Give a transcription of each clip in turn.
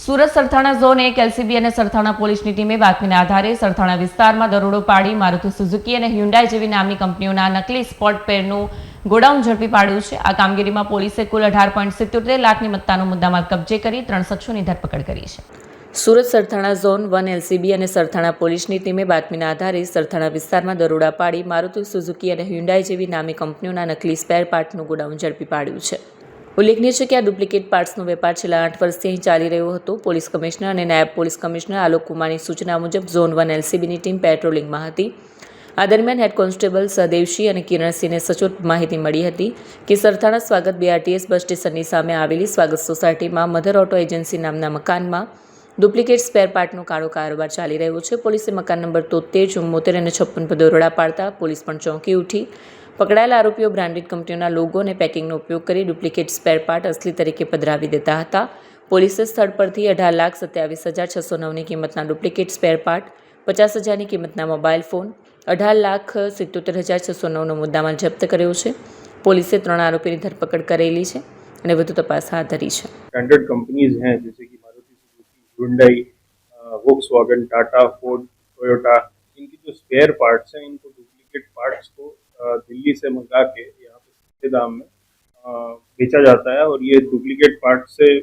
Surat Sarthana zone એક LCB અને સરથાણા પોલીસની ટીમે બાતમીના આધારે સરથાણા વિસ્તારમાં દરોડો પાડી મારુતિ સુઝુકી અને હ્યુન્ડાઈ જેવી નામની કંપનીઓના નકલી સ્પોટ પેરનું ગોડાઉન ઝડપી પાડ્યું છે. આ કામગીરીમાં પોલીસે કુલ અઢાર પોઈન્ટ સિત્યોતેર લાખની મત્તાનો મુદ્દામાલ કબજે કરી ત્રણ શખ્સોની ધરપકડ કરી છે. Surat Sarthana zone one LCB અને સરથાણા પોલીસની ટીમે બાતમીના આધારે સરથાણા વિસ્તારમાં દરોડા પાડી મારુતિ સુઝુકી અને હ્યુન્ડાઈ જેવી નામી કંપનીઓના નકલી સ્પેર પાર્ટનું ગોડાઉન ઝડપી પાડ્યું છે. ઉલ્લેખનીય છે કે આ ડુપ્લિકેટ પાર્ટ્સનો વેપાર છેલ્લા આઠ વર્ષથી અહીં ચાલી રહ્યો હતો. પોલીસ કમિશનર અને નાયબ પોલીસ કમિશનર આલોક કુમારની સૂચના મુજબ ઝોન વન એલસીબીની ટીમ પેટ્રોલિંગમાં હતી. આ દરમિયાન હેડ કોન્સ્ટેબલ સહદેવસિંહ અને કિરણસિંહને સચોટ માહિતી મળી હતી કે સરથાણા સ્વાગત બીઆરટીએસ બસ સ્ટેશનની સામે આવેલી સ્વાગત સોસાયટીમાં મધર ઓટો એજન્સી નામના મકાનમાં ડુપ્લિકેટ સ્પેર પાર્ટનો કાળો કારોબાર ચાલી રહ્યો છે. પોલીસે મકાન નંબર તોતેર ચુમ્મોતેર અને છપ્પન પર દરોડા પાડતા પોલીસ પણ ચોંકી ઉઠી. પકડાયેલા આરોપીઓ બ્રાન્ડેડ કંપનીઓના લોગો અને પેકિંગનો ઉપયોગ કરી ડુપ્લિકેટ સ્પેર પાર્ટ અસલી તરીકે પધરાવી દેતા હતા પોલીસે સ્થળ પરથી અઢાર લાખ સત્યાવીસ હજાર છસો નવની કિંમતના ડુપ્લિકેટ સ્પેર પાર્ટ પચાસ હજારની કિંમતના મોબાઈલ ફોન અઢાર લાખ સિત્તોતેર હજાર છસો નવનો મુદ્દામાલ જપ્ત કર્યો છે પોલીસે ત્રણ આરોપીની ધરપકડ કરેલી છે અને વધુ તપાસ હાથ ધરી છે स्टैंडर्ड कंपनीज हैं जैसे कि Maruti Suzuki Hyundai Volkswagen Tata Ford Toyota इनकी जो स्पेयर पार्ट्स हैं इनको डुप्लीकेट पार्ट्स को अ, दिल्ली से मंगा के यहाँ पे सस्ते दाम में बेचा जाता है और ये डुप्लीकेट पार्ट से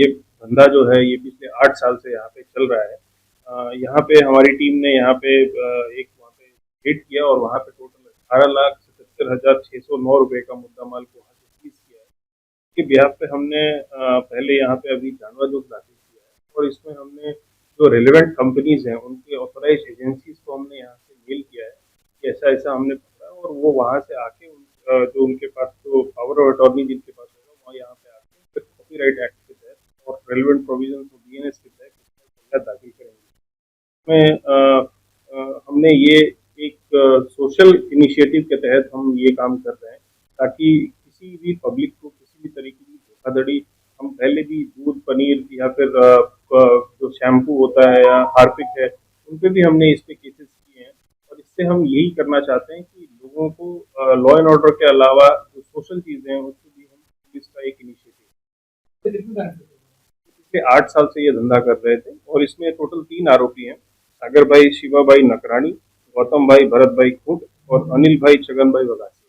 ये धंधा जो है ये पिछले आठ साल से यहाँ पे चल रहा है। यहाँ पे हमारी टीम ने यहाँ पे एक वहाँ पे रेड किया और वहाँ पे टोटल अठारह लाख सतहत्तर हज़ार छः सौ नौ रुपये का मुद्दा माल को वहाँ से सीज किया है। के बिहाफ पे हमने पहले यहाँ पे अभी जानवर जो दाखिल किया है और इसमें हमने जो रेलिवेंट कंपनीज़ हैं, उनके ऑथोराइज एजेंसीज को हमने यहाँ से मेल किया है कि ऐसा ऐसा हमने पकड़ा और वो वहाँ से आके उन, जो उनके पास जो पावर ऑफ़ अटॉर्नी जिनके पास होगा वहाँ यहाँ पे आके कॉपीराइट एक्ट के तहत और रेलिवेंट प्रोविज़न ऑफ़ डीएनएस के तहत दाखिल करेंगे। अ, हमने ये एक सोशल इनिशिएटिव के तहत हम ये काम कर रहे हैं ताकि किसी भी पब्लिक को किसी भी तरीके की धोखाधड़ी हम पहले भी दूध पनीर या फिर जो शैम्पू होता है या हार्पिक है उन पर भी हमने इस पे केसेस किए और इससे हम यही करना चाहते हैं कि लोगों को लॉ एंड ऑर्डर के अलावा जो सोशल चीज़ें हैं उसको भी हम पुलिस का एक इनिशिएटिव पिछले आठ साल से ये धंधा कर रहे थे और इसमें टोटल तीन आरोपी हैं सागर भाई शिवा भाई नकरानी गौतम भाई भरत भाई खुट और अनिल भाई छगन भाई वगासी